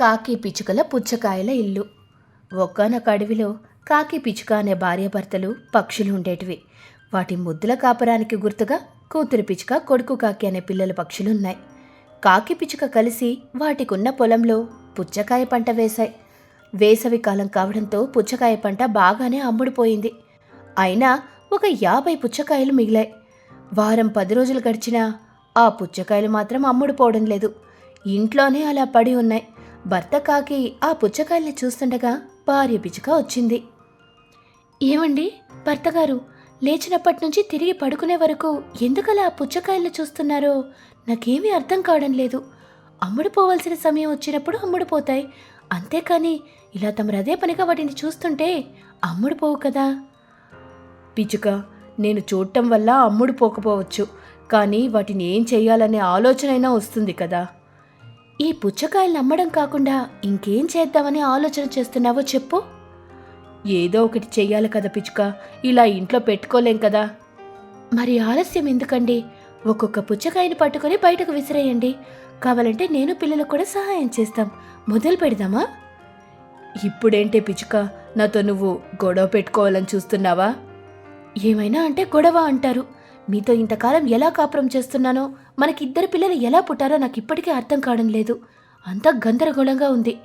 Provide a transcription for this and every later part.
కాకి పిచ్చుకల పుచ్చకాయల ఇల్లు. ఒక్కనొక అడవిలో కాకి పిచ్చుక అనే భార్యాభర్తలు పక్షులు ఉండేటివి. వాటి ముద్దుల కాపరానికి గుర్తుగా కూతురు పిచ్చుక కొడుకు కాకి అనే పిల్లల పక్షులున్నాయి. కాకి పిచ్చుక కలిసి వాటికున్న పొలంలో పుచ్చకాయ పంట వేశాయి. వేసవి కాలం కావడంతో పుచ్చకాయ పంట బాగానే అమ్ముడుపోయింది. అయినా ఒక యాభై పుచ్చకాయలు మిగిలాయి. వారం పది రోజులు గడిచినా ఆ పుచ్చకాయలు మాత్రం అమ్ముడుపోవడం లేదు. ఇంట్లోనే అలా పడి ఉన్నాయి. భర్త కాకి ఆ పుచ్చకాయల్ని చూస్తుండగా భార్య పిచ్చుక వచ్చింది. ఏమండి? భర్తగారు లేచినప్పటి నుంచి తిరిగి పడుకునే వరకు ఎందుకలా ఆ పుచ్చకాయలను చూస్తున్నారో నాకేమీ అర్థం కావడం లేదు. అమ్ముడుపోవలసిన సమయం వచ్చినప్పుడు అమ్ముడుపోతాయి అంతేకాని ఇలా తమరు అదే పనిగా వాటిని చూస్తుంటే అమ్ముడుపోవు కదా. పిచుక నేను చూడటం వల్ల అమ్ముడుపోకపోవచ్చు కానీ వాటిని ఏం చేయాలనే ఆలోచన అయినా వస్తుంది కదా. ఈ పుచ్చకాయలు అమ్మడం కాకుండా ఇంకేం చేద్దామని ఆలోచన చేస్తున్నావో చెప్పు. ఏదో ఒకటి చెయ్యాలి కదా పిచ్చుక ఇలా ఇంట్లో పెట్టుకోలేం కదా. మరి ఆలస్యం ఎందుకండి? ఒక్కొక్క పుచ్చకాయని పట్టుకొని బయటకు విసిరేయండి. కావాలంటే నేను పిల్లలకు కూడా సహాయం చేస్తాం. మొదలు పెడదామా? ఇప్పుడేంటే పిచ్చుక నాతో నువ్వు గొడవ పెట్టుకోవాలని చూస్తున్నావా? ఏమైనా అంటే గొడవ అంటారు. మీతో ఇంతకాలం ఎలా కాపురం చేస్తున్నానో మనకి ఇద్దరు పిల్లలు ఎలా పుట్టారో నాకు ఇప్పటికీ అర్థం కావడం లేదు. అంతా గందరగోళంగా ఉంది.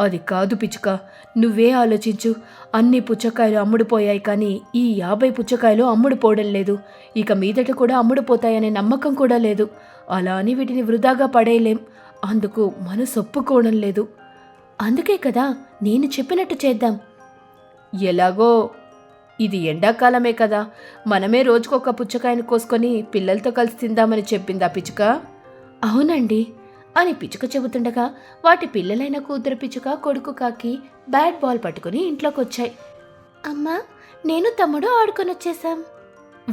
అది కాదు పిచ్చుక. నువ్వే ఆలోచించు. అన్ని పుచ్చకాయలు అమ్ముడుపోయాయి కానీ ఈ యాభై పుచ్చకాయలు అమ్ముడుపోవడం లేదు. ఇక మీదట కూడా అమ్ముడుపోతాయనే నమ్మకం కూడా లేదు. అలా అని వీటిని వృధాగా పడేయలేం. అందుకు మనసు ఒప్పుకోవడం లేదు. అందుకే కదా నేను చెప్పినట్టు చేద్దాం. ఎలాగో ఇది ఎండాకాలమే కదా. మనమే రోజుకొక పుచ్చకాయను కోసుకొని పిల్లలతో కలిసి తిందామని చెప్పిందా పిచ్చుక? అవునండి. అని పిచ్చుక చెబుతుండగా వాటి పిల్లలైన కూతురు పిచ్చుక కొడుకు కాకి బ్యాట్ బాల్ పట్టుకుని ఇంట్లోకి వచ్చాయి అమ్మా నేను తమ్ముడు ఆడుకొని వచ్చేసాం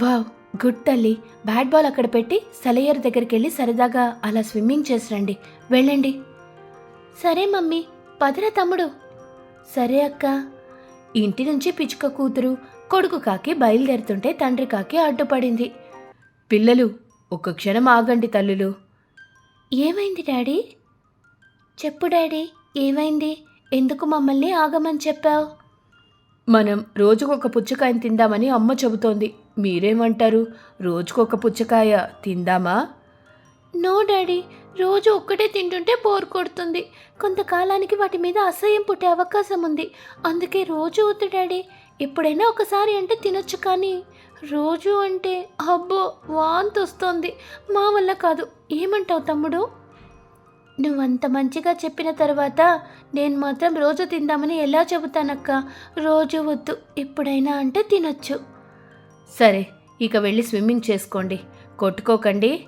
వావ్ గుడ్ తల్లి. బ్యాట్ బాల్ అక్కడ పెట్టి సెలయర్ దగ్గరికి వెళ్ళి సరదాగా అలా స్విమ్మింగ్ చేసి రండి వెళ్ళండి. సరే మమ్మీ పదరా తమ్ముడు. సరే అక్క. ఇంటి నుంచి పిచ్చుక కూతురు కొడుకు కాకి బయలుదేరుతుంటే తండ్రి కాకి అడ్డుపడింది. పిల్లలు ఒక్క క్షణం ఆగండి తల్లులు. ఏమైంది డాడీ? చెప్పు డాడీ ఏమైంది? ఎందుకు మమ్మల్ని ఆగమని చెప్పావు? మనం రోజుకొక పుచ్చకాయని తిందామని అమ్మ చెబుతోంది. మీరేమంటారు? రోజుకొక పుచ్చకాయ తిందామా? నో డాడీ రోజు ఒక్కటే తింటుంటే బోర్ కొడుతుంది. కొంతకాలానికి వాటి మీద అసహ్యం పుట్టే అవకాశం ఉంది. అందుకే రోజు వద్దు డాడీ. ఎప్పుడైనా ఒకసారి అంటే తినొచ్చు కానీ రోజు అంటే అబ్బో వాంతి వస్తోంది. మా వల్ల కాదు. ఏమంటావు తమ్ముడు? నువ్వంత మంచిగా చెప్పిన తర్వాత నేను మాత్రం రోజు తిందామని ఎలా చెబుతానక్క? రోజు వద్దు. ఎప్పుడైనా అంటే తినొచ్చు. సరే ఇక వెళ్ళి స్విమ్మింగ్ చేసుకోండి. కొట్టుకోకండి.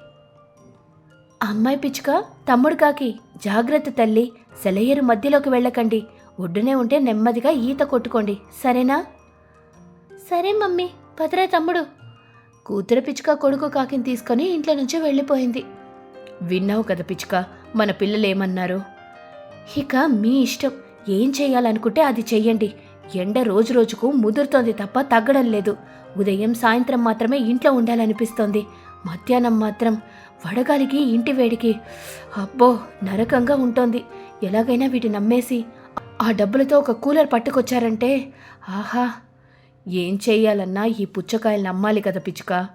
అమ్మాయి పిచ్చుక తమ్ముడు కాకి జాగ్రత్త తల్లి సెలయేరు మధ్యలోకి వెళ్ళకండి. ఒడ్డునే ఉంటే నెమ్మదిగా ఈత కొట్టుకోండి. సరేనా? సరే మమ్మీ పదరా తమ్ముడు. కూతురు పిచ్చుక కొడుకు కాకిని తీసుకొని ఇంట్లో నుంచి వెళ్ళిపోయింది. విన్నావు కదా పిచ్చుక మన పిల్లలు ఏమన్నారు? ఇక మీ ఇష్టం ఏం చేయాలనుకుంటే అది చెయ్యండి. ఎండ రోజు రోజుకు ముదురుతోంది తప్ప తగ్గడం లేదు. ఉదయం సాయంత్రం మాత్రమే ఇంట్లో ఉండాలనిపిస్తోంది. మధ్యాహ్నం మాత్రం వడగాలికి ఇంటి వేడికి అబ్బో నరకంగా ఉంటోంది. ఎలాగైనా వీటి నమ్మేసి ఆ డబ్బులతో ఒక కూలర్ పట్టుకొచ్చారంటే ఆహా ఏం చేయాలన్నా ఈ పుచ్చకాయలు నమ్మాలి కదా పిచ్చుక.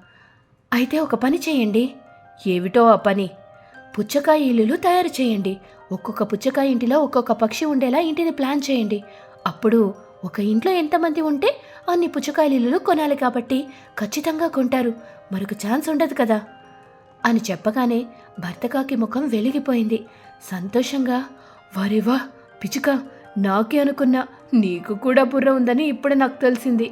అయితే ఒక పని చేయండి. ఏమిటో ఆ పని? పుచ్చకాయ ఇల్లులు తయారు చేయండి. ఒక్కొక్క పుచ్చకాయ ఇంటిలో ఒక్కొక్క పక్షి ఉండేలా ఇంటిని ప్లాన్ చేయండి. అప్పుడు ఒక ఇంట్లో ఎంతమంది ఉంటే అన్ని పుచ్చకాయల ఇల్లులు కొనాలి కాబట్టి ఖచ్చితంగా కొంటారు. మరొక ఛాన్స్ ఉండదు కదా. అని చెప్పగానే భర్తకాకి ముఖం వెలిగిపోయింది. సంతోషంగా వరేవా పిచ్చుక నాకే అనుకున్నా నీకు కూడా బుర్ర ఉందని ఇప్పుడే నాకు తెలిసింది.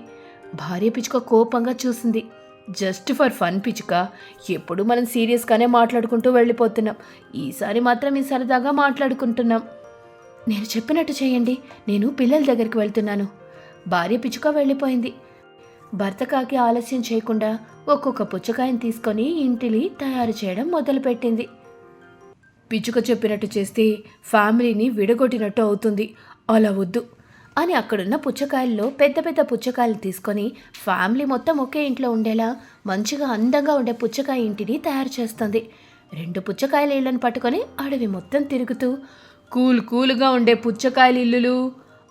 భార్య పిచ్చుక కోపంగా చూసింది. జస్ట్ ఫర్ ఫన్ పిచ్చుక ఎప్పుడు మనం సీరియస్గానే మాట్లాడుకుంటూ వెళ్ళిపోతున్నాం. ఈసారి మాత్రం ఈ సరదాగా మాట్లాడుకుంటున్నాం. నేను చెప్పినట్టు చేయండి. నేను పిల్లల దగ్గరికి వెళ్తున్నాను. భార్య పిచ్చుక వెళ్ళిపోయింది. భర్త కాకి ఆలస్యం చేయకుండా ఒక్కొక్క పుచ్చకాయని తీసుకొని ఇంటిని తయారు చేయడం మొదలుపెట్టింది. పిచ్చుక చెప్పినట్టు చేస్తే ఫ్యామిలీని విడగొట్టినట్టు అవుతుంది. అలా వద్దు. అని అక్కడున్న పుచ్చకాయల్లో పెద్ద పెద్ద పుచ్చకాయలు తీసుకొని ఫ్యామిలీ మొత్తం ఒకే ఇంట్లో ఉండేలా మంచిగా అందంగా ఉండే పుచ్చకాయ ఇంటిని తయారు చేస్తుంది. రెండు పుచ్చకాయల ఇళ్ళను పట్టుకొని అడవి మొత్తం తిరుగుతూ కూల్ కూల్గా ఉండే పుచ్చకాయల ఇల్లులు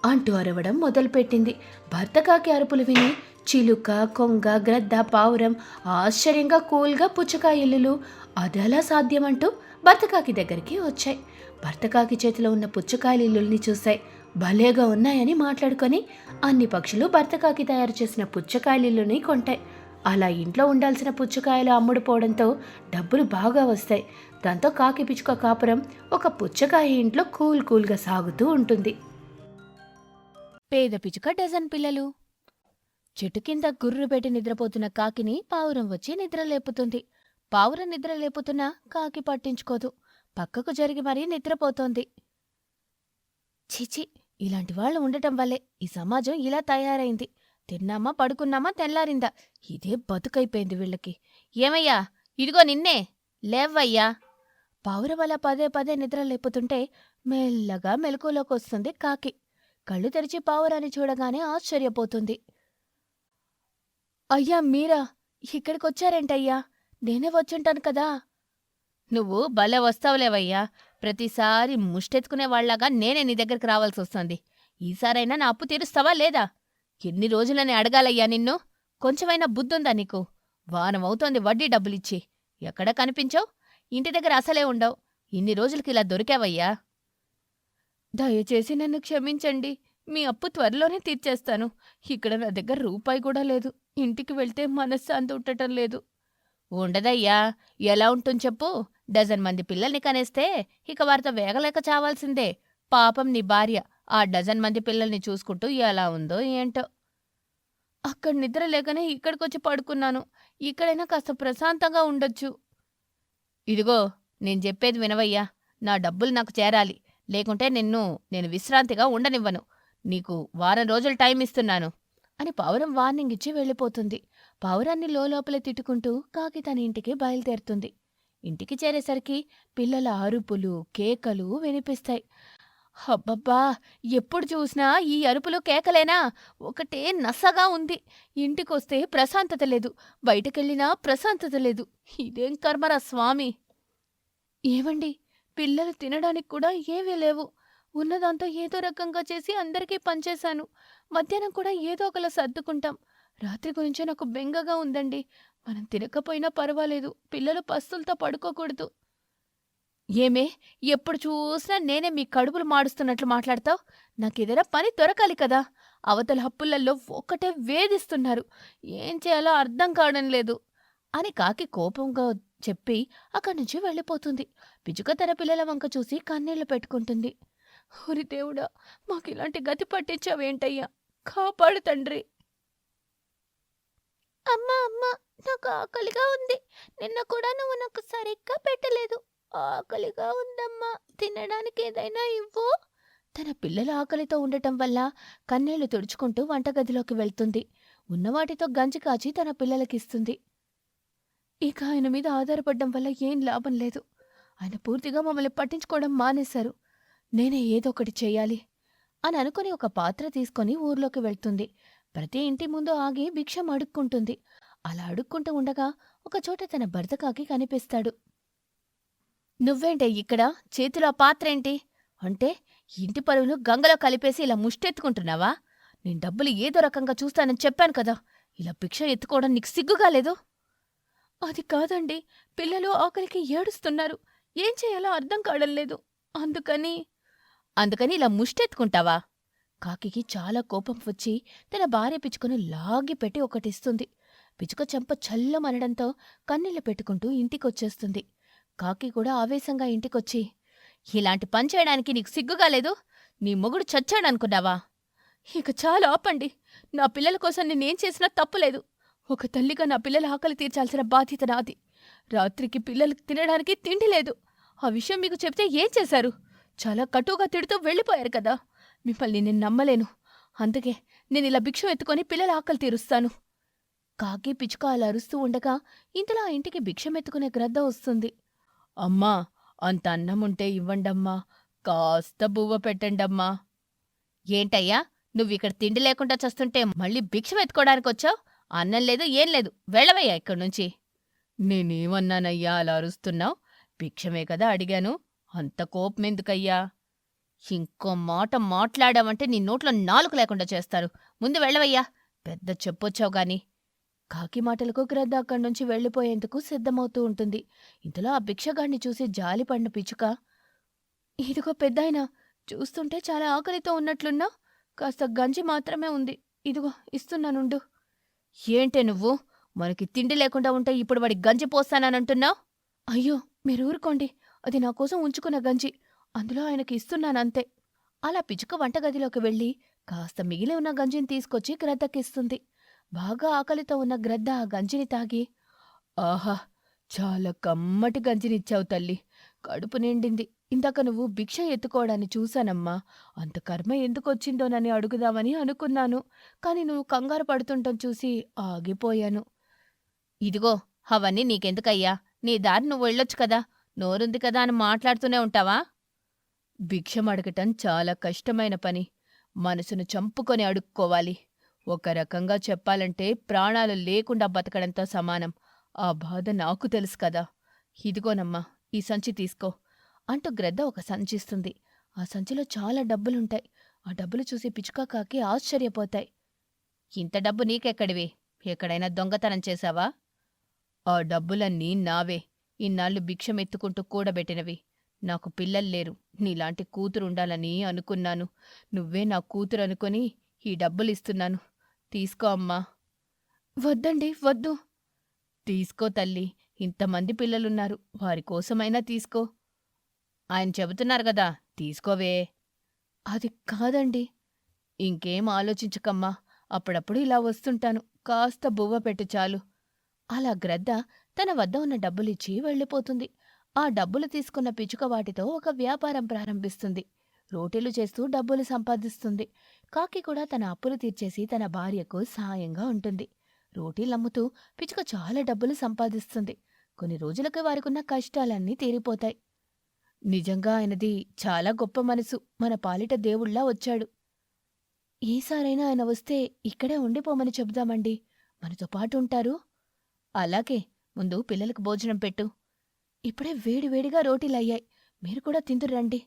అంటూ అరవడం మొదలుపెట్టింది. భర్త కాకి అరుపులు విని చిలుక కొంగ గ్రద్ద పావురం ఆశ్చర్యంగా కూల్గా పుచ్చకాయ ఇల్లులు అదెలా సాధ్యమంటూ భర్తకాకి దగ్గరికి వచ్చాయి. భర్తకాకి చేతిలో ఉన్న పుచ్చకాయల ఇల్లుల్ని చూశాయి. భలేగా ఉన్నాయని మాట్లాడుకొని అన్ని పక్షులు భర్త కాకి తయారు చేసిన పుచ్చకాయల ఇల్లుని కొంటాయి. అలా ఇంట్లో ఉండాల్సిన పుచ్చకాయలు అమ్ముడుపోవడంతో డబ్బులు బాగా వస్తాయి. దాంతో కాకి పిచ్చుక కాపురం ఒక పుచ్చకాయ ఇంట్లో కూల్ కూల్గా సాగుతూ ఉంటుంది. పేద పిచ్చుక డజన్ పిల్లలు. చెట్టు కింద గుర్రు పెట్టి నిద్రపోతున్న కాకిని పావురం వచ్చి నిద్ర లేపుతుంది. పావురం నిద్రలేపుతున్నా కాకి పట్టించుకోదు. పక్కకు జరిగి మరీ నిద్రపోతోంది. చిచి ఇలాంటి వాళ్ళు ఉండటం వల్లే ఈ సమాజం ఇలా తయారైంది. తిన్నామా పడుకున్నామా తెల్లారిందా. ఇదే బతుకైపోయింది వీళ్ళకి. ఏమయ్యా ఇదిగో నిన్నే. లేవ్వయ్యా పావురం వల్ల పదే పదే నిద్ర లేపుతుంటే మెల్లగా మెలకులోకి వస్తుంది కాకి. కళ్ళు తెరిచి పావురాన్ని చూడగానే ఆశ్చర్యపోతుంది. అయ్యా మీరా ఇక్కడికొచ్చారేంటయ్యా? నేనే వచ్చుంటాను కదా. నువ్వు భలే వస్తావులేవయ్యా. ప్రతిసారి ముష్టెత్తుకునే వాళ్ళగా నేనే నీ దగ్గరికి రావాల్సి వస్తుంది. ఈసారైనా నా అప్పు తీరుస్తావా లేదా? ఎన్ని రోజులని అడగాలయ్యా నిన్ను? కొంచెమైనా బుద్ధుందా నీకు? వారం అవుతోంది వడ్డీ డబ్బులిచ్చి. ఎక్కడ కనిపించావు? ఇంటి దగ్గర అసలే ఉండవు. ఇన్ని రోజులకి ఇలా దొరికావయ్యా? దయచేసి నన్ను క్షమించండి. మీ అప్పు త్వరలోనే తీర్చేస్తాను. ఇక్కడ నా దగ్గర రూపాయి కూడా లేదు. ఇంటికి వెళ్తే మనశ్శాంతి ఉండటం లేదు. ఉండదయ్యా. ఎలా ఉంటుంది చెప్పు. డజన్ మంది పిల్లల్ని కనేస్తే ఇక వారితో వేగలేక చావాల్సిందే. పాపం నీ భార్య ఆ డజన్ మంది పిల్లల్ని చూసుకుంటూ ఎలా ఉందో ఏంటో. అక్కడ నిద్ర లేకనే ఇక్కడికొచ్చి పడుకున్నాను. ఇక్కడైనా కాస్త ప్రశాంతంగా ఉండొచ్చు. ఇదిగో నేను చెప్పేది వినవయ్యా. నా డబ్బులు నాకు చేరాలి. లేకుంటే నిన్ను నేను విశ్రాంతిగా ఉండనివ్వను. నీకు వారం రోజులు టైం ఇస్తున్నాను. అని పౌరం వార్నింగ్ ఇచ్చి వెళ్ళిపోతుంది. పావురాన్ని లోపల తిట్టుకుంటూ కాకి తన ఇంటికి బయలుదేరుతుంది. ఇంటికి చేరేసరికి పిల్లల అరుపులు కేకలు వినిపిస్తాయి. అబ్బబ్బా! ఎప్పుడు చూసినా ఈ అరుపులు కేకలేనా? ఒకటే నసగా ఉంది. ఇంటికొస్తే ప్రశాంతత లేదు. బయటకెళ్ళినా ప్రశాంతత లేదు. ఇదేం కర్మరా స్వామి? ఏవండి? పిల్లలు తినడానికి కూడా ఏవీ లేవు. ఉన్నదంతా ఏదో రకంగా చేసి అందరికీ పంచేశాను. మధ్యాహ్నం కూడా ఏదో ఒకలా సర్దుకుంటాం. రాత్రి గురించే నాకు బెంగగా ఉందండి. మనం తినకపోయినా పర్వాలేదు. పిల్లలు పస్తులతో పడుకోకూడదు. ఏమే ఎప్పుడు చూసినా నేనే మీ కడుపులు మాడుస్తున్నట్లు మాట్లాడతావు? నాకేదైనా పని దొరకాలి కదా? అవతల హప్పులల్లో ఒక్కటే వేధిస్తున్నారు. ఏం చేయాలో అర్థం కావడం లేదు. అని కాకి కోపంగా చెప్పి అక్కడి నుంచి వెళ్ళిపోతుంది. పిచ్చుక తన పిల్లల వంక చూసి కన్నీళ్ళు పెట్టుకుంటుంది. ఓరి దేవుడా మాకు ఇలాంటి గతి పట్టించావేంటయ్యా? కాపాడు తండ్రి. అమ్మా అమ్మ నాకు ఆకలిగా ఉంది. నిన్న కూడా నువ్వు నాకు సరిగ్గా పెట్టలేదు. ఆకలిగా ఉందమ్మా. తినడానికి ఏదైనా ఇవ్వు. తన పిల్లల ఆకలితో ఉండటం వల్ల కన్నీళ్ళు తుడుచుకుంటూ వంటగదిలోకి వెళ్తుంది. ఉన్నవాటితో గంజి కాచి తన పిల్లలకిస్తుంది ఇక ఆయన మీద ఆధారపడడం వల్ల ఏం లాభం లేదు. ఆయన పూర్తిగా మమ్మల్ని పట్టించుకోవడం మానేశారు. నేనే ఏదో ఒకటి చేయాలి అని అనుకుని ఒక పాత్ర తీసుకొని ఊర్లోకి వెళ్తుంది. ప్రతి ఇంటి ముందు ఆగి భిక్షం అడుక్కుంటుంది. అలా అడుక్కుంటూ ఉండగా ఒకచోట తన భర్త కాకి కనిపిస్తాడు. నువ్వేంటే ఇక్కడ? చేతిలో పాత్రేంటి? అంటే ఇంటి పరువును గంగలో కలిపేసి ఇలా ముష్టెత్తుకుంటున్నావా? నేను డబ్బులు ఏదో రకంగా చూస్తానని చెప్పాను కదా! ఇలా భిక్ష ఎత్తుకోవడం నీకు సిగ్గుగా లేదు? అది కాదండి. పిల్లలు ఆకలికి ఏడుస్తున్నారు. ఏం చేయాలో అర్థం కావడం లేదు. అందుకని అందుకని ఇలా ముష్టెత్తుకుంటావా? కాకికి చాలా కోపం వచ్చి తన భార్య పిచ్చుకను లాగిపెట్టి ఒకటిస్తుంది. పిచ్చుక చెంప చల్లమనడంతో కన్నీళ్ళు పెట్టుకుంటూ ఇంటికొచ్చేస్తుంది. కాకి కూడా ఆవేశంగా ఇంటికొచ్చి ఇలాంటి పని చేయడానికి నీకు సిగ్గుగా లేదు? నీ మొగుడు చచ్చాడనుకున్నావా? ఇక చాలా ఆపండి. నా పిల్లల కోసం నేనేం చేసినా తప్పులేదు. ఒక తల్లిగా నా పిల్లల ఆకలి తీర్చాల్సిన బాధ్యత నాది. రాత్రికి పిల్లలు తినడానికి తిండి లేదు. ఆ విషయం మీకు చెప్తే ఏం చేశారు? చాలా కటుగా తిడుతూ వెళ్ళిపోయారు కదా. మిమ్మల్ని నేను నమ్మలేను. అందుకే నేను ఇలా భిక్షం ఎత్తుకొని పిల్లల ఆకలి తీరుస్తాను. కాకి పిచ్చుక అలా అరుస్తూ ఉండగా ఇంతలో ఆ ఇంటికి భిక్షం ఎత్తుకునే గ్రద్ద వస్తుంది. అమ్మా అంత అన్నముంటే ఇవ్వండమ్మా. కాస్త బువ్వ పెట్టండమ్మా. ఏంటయ్యా నువ్విక్కడ తిండి లేకుండా చస్తుంటే మళ్ళీ భిక్షం ఎత్తుకోవడానికి వచ్చావు? అన్నం లేదు ఏం లేదు. వెళ్ళవయ్యా ఇక్కడి నుంచి. నేనేమన్నానయ్యా అలా అరుస్తున్నావు? భిక్షమే కదా అడిగాను. అంత కోపమెందుకయ్యా ఇంకో మాట మాట్లాడావంటే నీ నోట్లో నాలుక లేకుండా చేస్తారు. ముందు వెళ్ళవయ్యా. పెద్ద చెప్పొచ్చావు గాని. కాకి మాటలకు గ్రద్ద అక్కడి నుంచి వెళ్ళిపోయేందుకు సిద్ధమవుతూ ఉంటుంది. ఇంతలో ఆ భిక్షగాడిని చూసి జాలి పడిన పిచ్చుక ఇదిగో పెద్దాయన చూస్తుంటే చాలా ఆకలితో ఉన్నట్లున్నా కాస్త గంజి మాత్రమే ఉంది. ఇదిగో ఇస్తున్నానుండు. ఏంటే నువ్వు? మనకి తిండి లేకుండా ఉంటే ఇప్పుడు వాడి గంజి పోస్తానంటున్నావు అయ్యో మీరు ఊరుకోండి. అది నా కోసం ఉంచుకున్న గంజి. అందులో ఆయనకి ఇస్తున్నానంతే. అలా పిచుక వంటగదిలోకి వెళ్ళి కాస్త మిగిలి ఉన్న గంజిని తీసుకొచ్చి గ్రద్దకిస్తుంది బాగా ఆకలితో ఉన్న గ్రద్ద ఆ గంజిని తాగి ఆహా చాలా కమ్మటి గంజినిచ్చావు తల్లి. కడుపు నిండింది. ఇందాక నువ్వు భిక్ష ఎత్తుకోవడాన్ని చూశానమ్మా. అంత కర్మ ఎందుకొచ్చిందోనని అడుగుదామని అనుకున్నాను. కాని నువ్వు కంగారు పడుతుంటం చూసి ఆగిపోయాను. ఇదిగో అవన్నీ నీకెందుకయ్యా? నీ దారి నువ్వు వెళ్ళొచ్చు కదా. నోరుంది కదా అని మాట్లాడుతూనే ఉంటావా? భిక్షం అడగటం చాలా కష్టమైన పని. మనసును చంపుకొని అడుక్కోవాలి. ఒక రకంగా చెప్పాలంటే ప్రాణాలు లేకుండా బతకడంతో సమానం. ఆ బాధ నాకు తెలుసు కదా. ఇదిగోనమ్మా ఈ సంచి తీసుకో అంటూ గ్రద్ద ఒక సంచిస్తుంది ఆ సంచిలో చాలా డబ్బులుంటాయి. ఆ డబ్బులు చూసి పిచ్చుక కాకి ఆశ్చర్యపోతాయి. ఇంత డబ్బు నీకెక్కడివి? ఎక్కడైనా దొంగతనం చేశావా? ఆ డబ్బులన్నీ నావే. ఇన్నాళ్ళు భిక్షమెత్తుకుంటూ కూడబెట్టినవి. నాకు పిల్లల్లేరు నీలాంటి కూతురుండాలని అనుకున్నాను. నువ్వే నా కూతురు అనుకొని ఈ డబ్బులిస్తున్నాను. తీసుకో అమ్మా. వద్దండి వద్దు. తీసుకో తల్లి ఇంతమంది పిల్లలున్నారు. వారి కోసమైనా తీసుకో. ఆయన చెబుతున్నారు కదా తీసుకోవే. అది కాదండి. ఇంకేం ఆలోచించకమ్మా. అప్పుడప్పుడు ఇలా వస్తుంటాను. కాస్త బువ్వ పెట్టు చాలు. అలా గ్రద్ద తన వద్ద ఉన్న డబ్బులిచ్చి వెళ్ళిపోతుంది. ఆ డబ్బులు తీసుకున్న పిచ్చుక వాటితో ఒక వ్యాపారం ప్రారంభిస్తుంది. రోటీలు చేస్తూ డబ్బులు సంపాదిస్తుంది. కాకి కూడా తన అప్పులు తీర్చేసి తన భార్యకు సహాయంగా ఉంటుంది. రోటీలమ్ముతూ పిచ్చుక చాలా డబ్బులు సంపాదిస్తుంది. కొన్ని రోజులకు వారికున్న కష్టాలన్నీ తీరిపోతాయి. నిజంగా ఆయనది చాలా గొప్ప మనసు. మన పాలిట దేవుళ్ళా వచ్చాడు. ఈసారైనా ఆయన వస్తే ఇక్కడే ఉండిపోమని చెబుదామండి. మనతో పాటు ఉంటారు. అలాగే ముందు పిల్లలకు భోజనం పెట్టు. ఇప్పుడే వేడివేడిగా రోటీలయ్యాయి. మీరు కూడా తిందురండి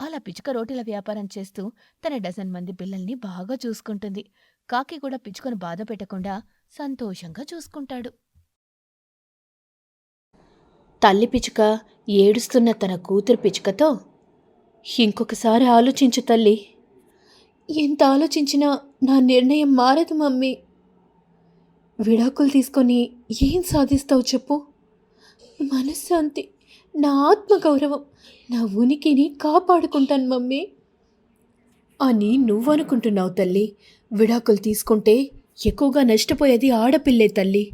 అలా పిచ్చుక రోటీల వ్యాపారం చేస్తూ తన డజన్ మంది పిల్లల్ని బాగా చూసుకుంటుంది. కాకి కూడా పిచ్చుకను బాధ పెట్టకుండా సంతోషంగా చూసుకుంటాడు. తల్లి పిచ్చుక ఏడుస్తున్న తన కూతురు పిచ్చుకతో ఇంకొకసారి ఆలోచించు తల్లి. ఎంత ఆలోచించినా నా నిర్ణయం మారదు మమ్మీ. విడాకులు తీసుకొని ఏం సాధిస్తావు చెప్పు. మనశ్శాంతి నా ఆత్మగౌరవం నా ఉనికిని కాపాడుకుంటాను మమ్మీ. అని నువ్వనుకుంటున్నావు తల్లి. విడాకులు తీసుకుంటే ఎక్కువగా నష్టపోయేది ఆడపిల్లే తల్లి.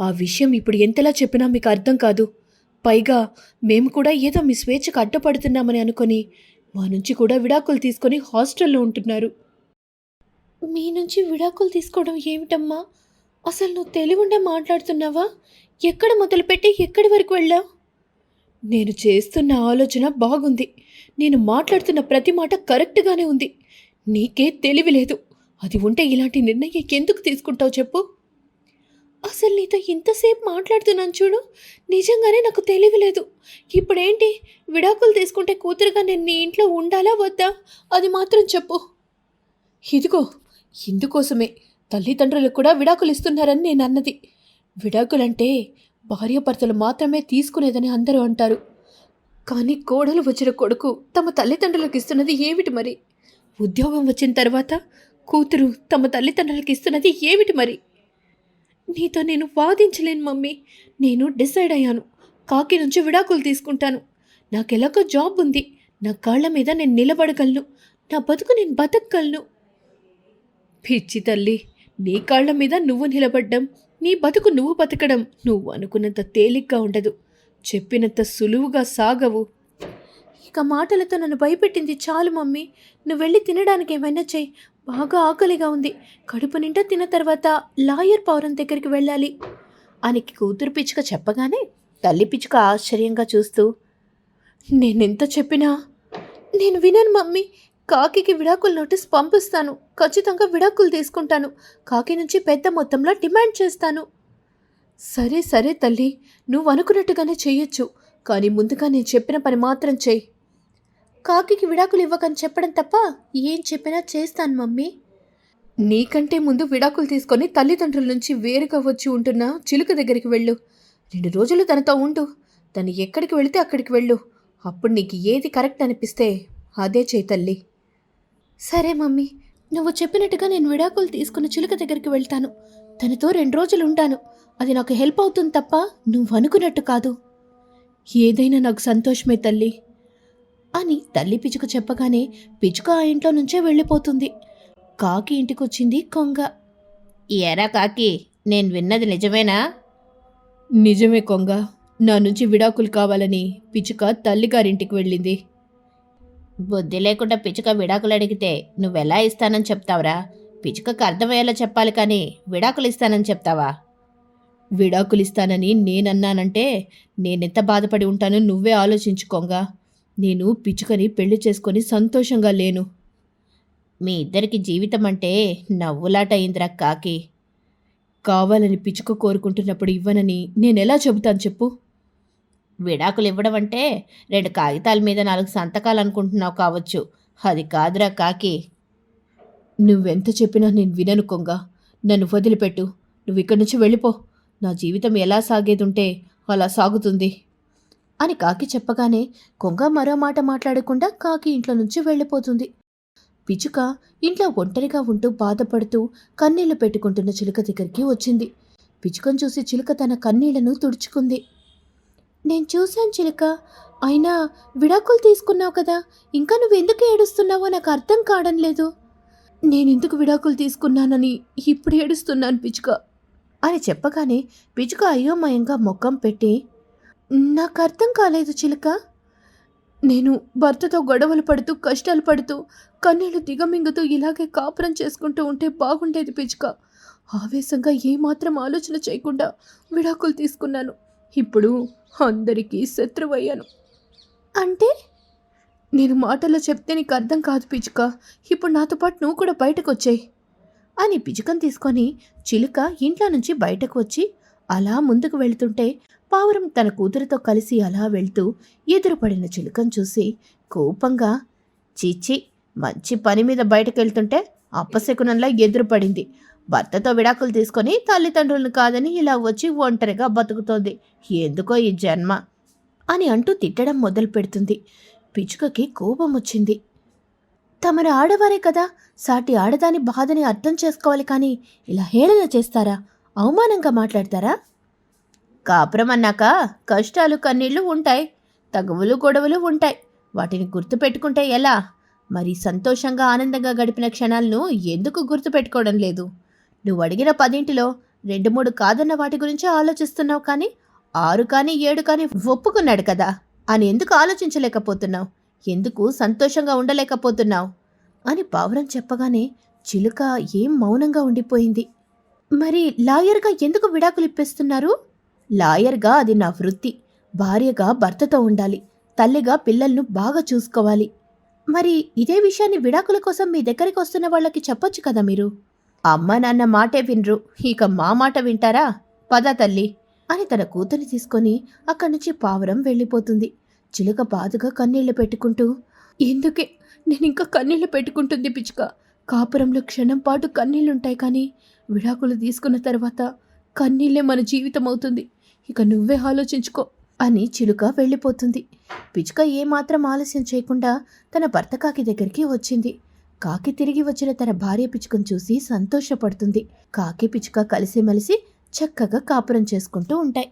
ఆ విషయం ఇప్పుడు ఎంతలా చెప్పినా మీకు అర్థం కాదు. పైగా మేము కూడా ఏదో మీ స్వేచ్ఛకు అడ్డపడుతున్నామని అనుకొని మా నుంచి కూడా విడాకులు తీసుకొని హాస్టల్లో ఉంటున్నారు. మీ నుంచి విడాకులు తీసుకోవడం ఏమిటమ్మా? అసలు నువ్వు తెలివిండే మాట్లాడుతున్నావా? ఎక్కడ మొదలుపెట్టి ఎక్కడి వరకు వెళ్ళావు? నేను చేస్తున్న ఆలోచన బాగుంది. నేను మాట్లాడుతున్న ప్రతి మాట కరెక్ట్గానే ఉంది. నీకే తెలివి లేదు. అది ఉంటే ఇలాంటి నిర్ణయం ఎందుకు తీసుకుంటావు చెప్పు. అసలు నీతో ఇంతసేపు మాట్లాడుతున్నాను చూడు. నిజంగానే నాకు తెలివి లేదు. ఇప్పుడేంటి? విడాకులు తీసుకుంటే కూతురుగా నేను నీ ఇంట్లో ఉండాలా వద్దా? అది మాత్రం చెప్పు. ఇదిగో ఇందుకోసమే తల్లిదండ్రులకు కూడా విడాకులు ఇస్తున్నారని నేను అన్నది. విడాకులంటే భార్యాభర్తలు మాత్రమే తీసుకునేదని అందరూ అంటారు. కానీ కోడలు వచ్చిన కొడుకు తమ తల్లిదండ్రులకు ఇస్తున్నది ఏమిటి మరి? ఉద్యోగం వచ్చిన తర్వాత కూతురు తమ తల్లిదండ్రులకు ఇస్తున్నది ఏమిటి మరి? నీతో నేను వాదించలేను మమ్మీ. నేను డిసైడ్ అయ్యాను. కాకి నుంచి విడాకులు తీసుకుంటాను. నాకెలాగో జాబ్ ఉంది. నా కాళ్ళ మీద నేను నిలబడగలను. నా బతుకు నేను బతకగలను. పిచ్చి తల్లి నీ కాళ్ళ మీద నువ్వు నిలబడ్డం నీ బతుకు నువ్వు బతకడం నువ్వు అనుకున్నంత తేలిగ్గా ఉండదు. చెప్పినంత సులువుగా సాగవు. ఇక మాటలతో నన్ను భయపెట్టింది చాలు మమ్మీ. నువ్వు వెళ్ళి తినడానికి ఏమైనా చెయ్యి. బాగా ఆకలిగా ఉంది. కడుపు నిండా తిన్న తర్వాత లాయర్ పౌరం దగ్గరికి వెళ్ళాలి. అని కూతురు పిచ్చుక చెప్పగానే తల్లి పిచ్చుక ఆశ్చర్యంగా చూస్తూ నేనెంత చెప్పినా? నేను వినను మమ్మీ. కాకికి విడాకుల నోటీస్ పంపిస్తాను. ఖచ్చితంగా విడాకులు తీసుకుంటాను. కాకి నుంచి పెద్ద మొత్తంలో డిమాండ్ చేస్తాను. సరే సరే తల్లి. నువ్వు అనుకున్నట్టుగానే చేయొచ్చు. కానీ ముందుగా నేను చెప్పిన పని మాత్రం చెయ్యి కాకికి విడాకులు ఇవ్వకని చెప్పడం తప్ప ఏం చెప్పినా చేస్తాను మమ్మీ. నీకంటే ముందు విడాకులు తీసుకొని తల్లిదండ్రుల నుంచి వేరుగా వచ్చి ఉంటున్న చిలుక దగ్గరికి వెళ్ళు. రెండు రోజులు తనతో ఉండు. తను ఎక్కడికి వెళితే అక్కడికి వెళ్ళు. అప్పుడు నీకు ఏది కరెక్ట్ అనిపిస్తే అదే చేయి తల్లి. సరే మమ్మీ. నువ్వు చెప్పినట్టుగా నేను విడాకులు తీసుకున్న చిలుక దగ్గరికి వెళ్తాను. తనతో రెండు రోజులు ఉంటాను. అది నాకు హెల్ప్ అవుతుంది తప్ప నువ్వు అనుకున్నట్టు కాదు. ఏదైనా నాకు సంతోషమే తల్లి. అని తల్లి పిచుక చెప్పగానే పిచుక ఆ ఇంట్లో నుంచే వెళ్ళిపోతుంది. కాకి ఇంటికొచ్చింది కొంగ. ఎరా కాకి నేను విన్నది నిజమేనా? నిజమే కొంగ. నా నుంచి విడాకులు కావాలని పిచుక తల్లిగారింటికి వెళ్ళింది. బుద్ధి లేకుండా పిచ్చుక విడాకులు అడిగితే నువ్వెలా ఇస్తానని చెప్తావురా? పిచ్చుకకు అర్థమయ్యేలా చెప్పాలి కానీ విడాకులు ఇస్తానని చెప్తావా? విడాకులు ఇస్తానని నేనన్నానంటే నేనెంత బాధపడి ఉంటానో నువ్వే ఆలోచించుకోంగా. నేను పిచుకని పెళ్ళి చేసుకొని సంతోషంగా లేను. మీ ఇద్దరికి జీవితం అంటే నవ్వులాట అయిందిరా కాకి. కావాలని పిచుక కోరుకుంటున్నప్పుడు ఇవ్వనని నేనెలా చెబుతాను చెప్పు? విడాకులు ఇవ్వడం అంటే రెండు కాగితాల మీద నాలుగు సంతకాలు అనుకుంటున్నావు కావచ్చు. అది కాదురా కాకి. నువ్వెంత చెప్పినా నేను వినను కొంగ. నన్ను వదిలిపెట్టు. నువ్వు ఇక్కడి నుంచి వెళ్ళిపో. నా జీవితం ఎలా సాగేదుంటే అలా సాగుతుంది. అని కాకి చెప్పగానే కొంగ మరో మాట మాట్లాడకుండా కాకి ఇంట్లో నుంచి వెళ్ళిపోతుంది. పిచుక ఇంట్లో ఒంటరిగా ఉంటూ బాధపడుతూ కన్నీళ్ళు పెట్టుకుంటున్న చిలుక దగ్గరికి వచ్చింది. పిచుకను చూసి చిలుక తన కన్నీళ్ళను తుడుచుకుంది. నేను చూశాను చిలుక. అయినా విడాకులు తీసుకున్నావు కదా ఇంకా నువ్వు ఎందుకు ఏడుస్తున్నావో నాకు అర్థం కావడం లేదు. నేను ఎందుకు విడాకులు తీసుకున్నానని ఇప్పుడు ఏడుస్తున్నాను పిచుక అని చెప్పగానే పిచుక అయోమయంగా ముఖం పెట్టి నాకు అర్థం కాలేదు చిలుక. నేను భర్తతో గొడవలు పడుతూ కష్టాలు పడుతూ కన్నీళ్ళు దిగమింగుతూ ఇలాగే కాపురం చేసుకుంటూ ఉంటే బాగుండేది పిచుక ఆవేశంగా ఏమాత్రం ఆలోచన చేయకుండా విడాకులు తీసుకున్నాను. ఇప్పుడు అందరికీ శత్రువయ్యాను. అంటే? నేను మాటల్లో చెప్తే నీకు అర్థం కాదు పిచుక ఇప్పుడు నాతో పాటు నువ్వు కూడా బయటకు వచ్చాయి అని పిచుకను తీసుకొని చిలుక ఇంట్లో నుంచి బయటకు వచ్చి అలా ముందుకు వెళ్తుంటే పావురం తన కూతురితో కలిసి అలా వెళ్తూ ఎదురుపడిన చిలుకను చూసి కోపంగా చీచి మంచి పని మీద బయటకు వెళ్తుంటే అప్పశకునంలా ఎదురుపడింది. భర్తతో విడాకులు తీసుకొని తల్లిదండ్రులను కాదని ఇలా వచ్చి ఒంటరిగా బతుకుతోంది. ఎందుకో ఈ జన్మ? అని అంటూ తిట్టడం మొదలు పెడుతుంది. పిచుకకి కోపం వచ్చింది. తమరు ఆడవారే కదా. సాటి ఆడదాని బాధని అర్థం చేసుకోవాలి కానీ ఇలా హేళన చేస్తారా? అవమానంగా మాట్లాడతారా? కాపురం అన్నాక కష్టాలు కన్నీళ్ళు ఉంటాయి. తగువులు గొడవలు ఉంటాయి. వాటిని గుర్తుపెట్టుకుంటే ఎలా? మరి సంతోషంగా ఆనందంగా గడిపిన క్షణాలను ఎందుకు గుర్తుపెట్టుకోవడం లేదు? నువ్వు అడిగిన పదింటిలో రెండు మూడు కాదన్న వాటి గురించి ఆలోచిస్తున్నావు కానీ ఆరు కానీ ఏడు కానీ ఒప్పుకున్నాడు కదా. అని ఎందుకు ఆలోచించలేకపోతున్నావు? ఎందుకు సంతోషంగా ఉండలేకపోతున్నావు? అని పావురం చెప్పగానే చిలుక ఏం మౌనంగా ఉండిపోయింది. మరి లాయర్గా ఎందుకు విడాకులు ఇప్పిస్తున్నారు? లాయర్గా అది నా వృత్తి. భార్యగా భర్తతో ఉండాలి. తల్లిగా పిల్లలను బాగా చూసుకోవాలి. మరి ఇదే విషయాన్ని విడాకుల కోసం మీ దగ్గరికి వస్తున్న వాళ్ళకి చెప్పొచ్చు కదా మీరు? అమ్మ నాన్న మాటే వినరు. ఇక మా మాట వింటారా? పద తల్లి అని తన కూతుని తీసుకొని అక్కడి నుంచి పావురం వెళ్ళిపోతుంది. చిలుక బాధగా కన్నీళ్ళు పెట్టుకుంటూ ఎందుకే? నేను ఇంకా కన్నీళ్ళు పెట్టుకుంటుంది పిచ్చుక. కాపురంలో క్షణం పాటు కన్నీళ్ళుంటాయి కానీ విడాకులు తీసుకున్న తర్వాత కన్నీళ్ళే మన జీవితం అవుతుంది ఇక నువ్వే ఆలోచించుకో అని చిలుక వెళ్ళిపోతుంది. పిచ్చుక ఏమాత్రం ఆలస్యం చేయకుండా తన భర్త కాకి దగ్గరికి వచ్చింది. కాకి తిరిగి వచ్చిన తన భార్య పిచ్చుకను చూసి సంతోషపడుతుంది. కాకి పిచ్చుక కలిసిమెలిసి చక్కగా కాపురం చేసుకుంటూ ఉంటాయి.